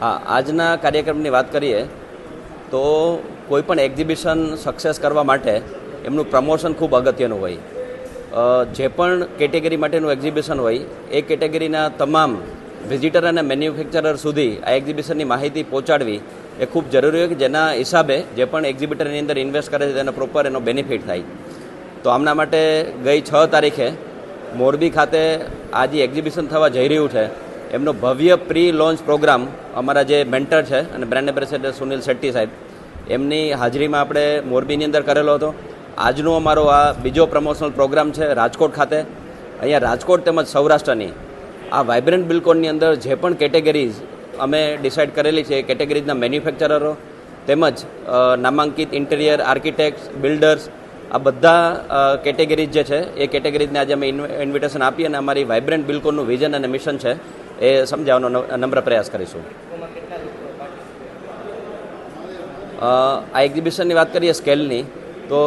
હા, આજના કાર્યક્રમની વાત કરીએ તો કોઈ પણ એક્ઝિબિશન સક્સેસ કરવા માટે એમનું પ્રમોશન ખૂબ અગત્યનું હોય. જે પણ કેટેગરી માટેનું એક્ઝિબિશન હોય, એ કેટેગરીના તમામ વિઝિટર અને મેન્યુફેક્ચરર સુધી આ એક્ઝિબિશનની માહિતી પહોંચાડવી એ ખૂબ જરૂરી હોય કે જેના હિસાબે જે પણ એક્ઝિબિટરની અંદર ઇન્વેસ્ટ કરે છે તેને પ્રોપર એનો બેનિફિટ થાય. તો આમના માટે ગઈ છ તારીખે મોરબી ખાતે આ જે એક્ઝિબિશન થવા જઈ રહ્યું છે એમનો ભવ્ય પ્રી લોન્ચ પ્રોગ્રામ અમારા જે મેન્ટર છે અને બ્રાન્ડ એમ્બેસેડર સુનિલ શેટ્ટી સાહેબ, એમની હાજરીમાં આપણે મોરબીની અંદર કરેલો હતો. આજનો અમારો આ બીજો પ્રમોશનલ પ્રોગ્રામ છે રાજકોટ ખાતે. અહીંયા રાજકોટ તેમજ સૌરાષ્ટ્રની આ વાઇબ્રન્ટ બિલકોનની અંદર જે પણ કેટેગરીઝ અમે ડિસાઇડ કરેલી છે એ કેટેગરીઝના મેન્યુફેક્ચરરો તેમજ નામાંકિત ઇન્ટિરિયર આર્કિટેક્ટ્સ બિલ્ડર્સ આ બધા કેટેગરીઝ જે છે, એ કેટેગરીઝને આજે અમે ઇન્વિટેશન આપી અને અમારી વાઇબ્રન્ટ બિલકુલનું વિઝન અને મિશન છે, એ સમજાવવાનો નમ્ર પ્રયાસ કરીશું. આ એક્ઝિબિશનની વાત કરીએ સ્કેલની, તો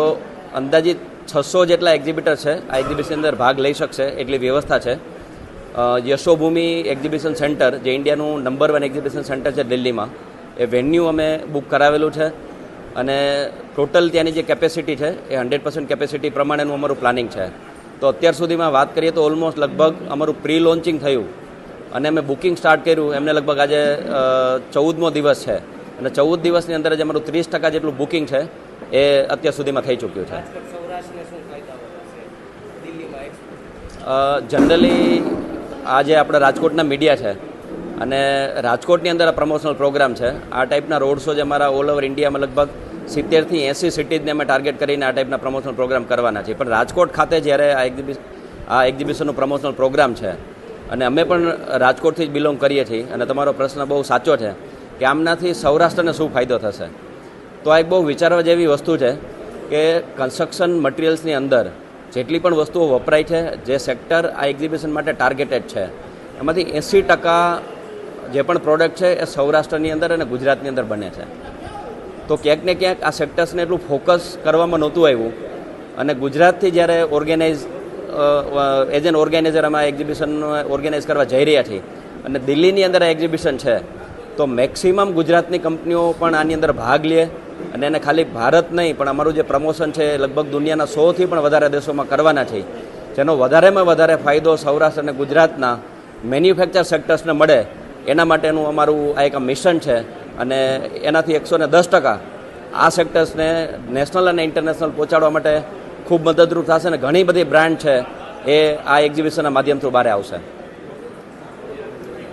અંદાજિત છસો જેટલા એક્ઝિબિટર છે, આ એક્ઝિબિશન અંદર ભાગ લઈ શકશે, એટલી વ્યવસ્થા છે. યશોભૂમિ એક્ઝિબિશન સેન્ટર, જે ઇન્ડિયાનું નંબર વન એક્ઝિબિશન સેન્ટર છે દિલ્હીમાં, એ વેન્યુ અમે બુક કરાવેલું છે. અને ટોટલ ત્યાંની જે કેપેસિટી છે એ હંડ્રેડ પર્સન્ટ કેપેસિટી પ્રમાણેનું અમારું પ્લાનિંગ છે. તો અત્યાર સુધીમાં વાત કરીએ તો ઓલમોસ્ટ લગભગ અમારું પ્રી લોન્ચિંગ થયું અને અમે બુકિંગ સ્ટાર્ટ કર્યું. એમને લગભગ આજે ચૌદમો દિવસ છે. અને ચૌદ દિવસની અંદર જ અમારું ત્રીસ ટકા જેટલું બુકિંગ છે એ અત્યાર સુધીમાં થઈ ચૂક્યું છે. જનરલી આ જે આપણા રાજકોટના મીડિયા છે. અને રાજકોટની અંદર આ પ્રમોશનલ પ્રોગ્રામ છે. આ ટાઈપના રોડ શો જે અમારા ઓલ ઓવર ઇન્ડિયામાં લગભગ સિત્તેરથી એંસી સિટીઝને અમે ટાર્ગેટ કરીને આ ટાઈપના પ્રમોશનલ પ્રોગ્રામ કરવાના છીએ. પણ રાજકોટ ખાતે જ્યારે આ એક્ઝિબિ આ એક્ઝિબિશનનો પ્રમોશનલ પ્રોગ્રામ છે અને અમે પણ રાજકોટથી જ બિલોંગ કરીએ છીએ અને તમારો પ્રશ્ન બહુ સાચો છે કે આમનાથી સૌરાષ્ટ્રને શું ફાયદો થશે? તો આ એક બહુ વિચારવા જેવી વસ્તુ છે કે કન્સ્ટ્રક્શન મટિરિયલ્સની અંદર જેટલી પણ વસ્તુઓ વપરાય છે, જે સેક્ટર આ એક્ઝિબિશન માટે ટાર્ગેટેડ છે, એમાંથી એંસી ટકા જે પણ પ્રોડક્ટ છે એ સૌરાષ્ટ્રની અંદર અને ગુજરાતની અંદર બને છે. તો ક્યાંક ને ક્યાંક આ સેક્ટર્સને એટલું ફોકસ કરવામાં નહોતું આવ્યું. અને ગુજરાતથી જ્યારે ઓર્ગેનાઇઝ એઝ એન ઓર્ગેનાઇઝર અમે એક્ઝિબિશન ઓર્ગેનાઇઝ કરવા જઈ રહ્યા છીએ અને દિલ્હીની અંદર આ એક્ઝિબિશન છે, તો મેક્સિમમ ગુજરાતની કંપનીઓ પણ આની અંદર ભાગ લે અને એને ખાલી ભારત નહીં, પણ અમારું જે પ્રમોશન છે લગભગ દુનિયાના સોથી પણ વધારે દેશોમાં કરવાના છે. જેનો વધારેમાં વધારે ફાયદો સૌરાષ્ટ્ર અને ગુજરાતના મેન્યુફેક્ચર સેક્ટર્સને મળે એના માટેનું અમારું આ એક મિશન છે અને એનાથી એકસો ને દસ ટકા આ સેક્ટર્સને નેશનલ અને ઇન્ટરનેશનલ પહોંચાડવા માટે ખૂબ મદદરૂપ થશે અને ઘણી બધી બ્રાન્ડ છે એ આ એક્ઝિબિશનના માધ્યમથી બહાર આવશે.